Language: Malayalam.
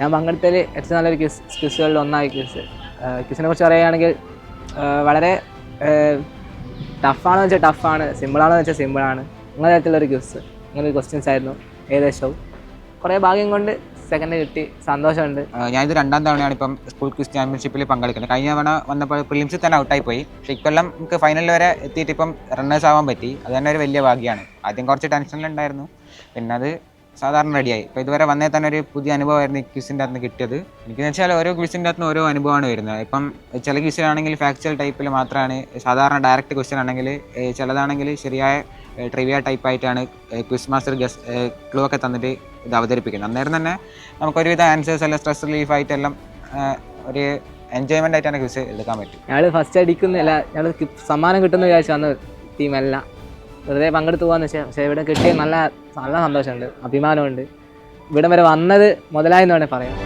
ഞാൻ പങ്കെടുത്തതിൽ ഏറ്റവും നല്ലൊരു ക്വിസ് ക്വിസുകളിൽ ഒന്നായി ക്വിസ് ക്വിസിനെ കുറിച്ച് പറയുകയാണെങ്കിൽ വളരെ ടഫാണെന്ന് വെച്ചാൽ ടഫാണ് സിമ്പിളാണെന്ന് വെച്ചാൽ സിമ്പിളാണ് അങ്ങനെ തരത്തിലുള്ളൊരു ക്വിസ് അങ്ങനെ ഒരു ക്വസ്റ്റ്യൻസ് ആയിരുന്നു ഏകദേശവും. കുറേ ഭാഗ്യം കൊണ്ട് സെക്കൻഡ് കിട്ടി സന്തോഷമുണ്ട്. ഞാനിത് രണ്ടാം തവണയാണ് ഇപ്പം സ്കൂൾ ക്വിസ് ചാമ്പ്യൻഷിപ്പിൽ പങ്കെടുക്കുന്നത്. കഴിഞ്ഞ തവണ വന്നപ്പോൾ പ്രിലിംസിൽ തന്നെ ഔട്ടായി പോയി. പക്ഷേ ഇക്കൊല്ലം നമുക്ക് ഫൈനലിൽ വരെ എത്തിയിട്ട് ഇപ്പം റണ്ണേഴ്സ് ആവാൻ പറ്റി. അത് തന്നെ ഒരു വലിയ ഭാഗ്യമാണ്. ആദ്യം കുറച്ച് ടെൻഷനിലുണ്ടായിരുന്നു പിന്നെ അത് സാധാരണ റെഡിയായി. ഇപ്പോൾ ഇതുവരെ വന്നേ തന്നെ ഒരു പുതിയ അനുഭവമായിരുന്നു ഈ ക്വിസിന്റെ അകത്ത് കിട്ടിയത്. എനിക്കെന്ന് വെച്ചാൽ ഓരോ ക്വിസിന്റെ അകത്ത് ഓരോ അനുഭവമാണ് വരുന്നത്. ഇപ്പം ചില ക്വിസിലാണെങ്കിൽ ഫാക്ച്വൽ ടൈപ്പിൽ മാത്രമാണ് സാധാരണ ഡയറക്റ്റ് ക്വസ്റ്റ്യൻ ആണെങ്കിൽ ചിലതാണെങ്കിൽ ശരിയായ ട്രിവിയ ടൈപ്പായിട്ടാണ് ക്വിസ് മാസ്റ്റർ ഗസ് ക്ലൂ ഒക്കെ തന്നിട്ട് ഇത് അവതരിപ്പിക്കുന്നത്. അന്നേരം തന്നെ നമുക്ക് ഒരുവിധ ആൻസേഴ്സ് എല്ലാം സ്ട്രെസ് റിലീഫായിട്ടെല്ലാം ഒരു എൻജോയ്മെന്റ് ആയിട്ടാണ് ക്വിസ് എടുക്കാൻ പറ്റും ഞങ്ങൾ ഫസ്റ്റ് അടിക്കുന്നില്ല ഞങ്ങൾ സമ്മാനം കിട്ടുന്ന വിചാരിച്ചു വന്ന ടീമല്ല വെറുതെ പങ്കെടുത്ത് പോകാന്ന് വെച്ചാൽ പക്ഷേ ഇവിടെ കിട്ടിയ നല്ല നല്ല സന്തോഷമുണ്ട് അഭിമാനമുണ്ട്. ഇവിടം വരെ വന്നത് മുതലായെന്ന് വേണേൽ പറയാം.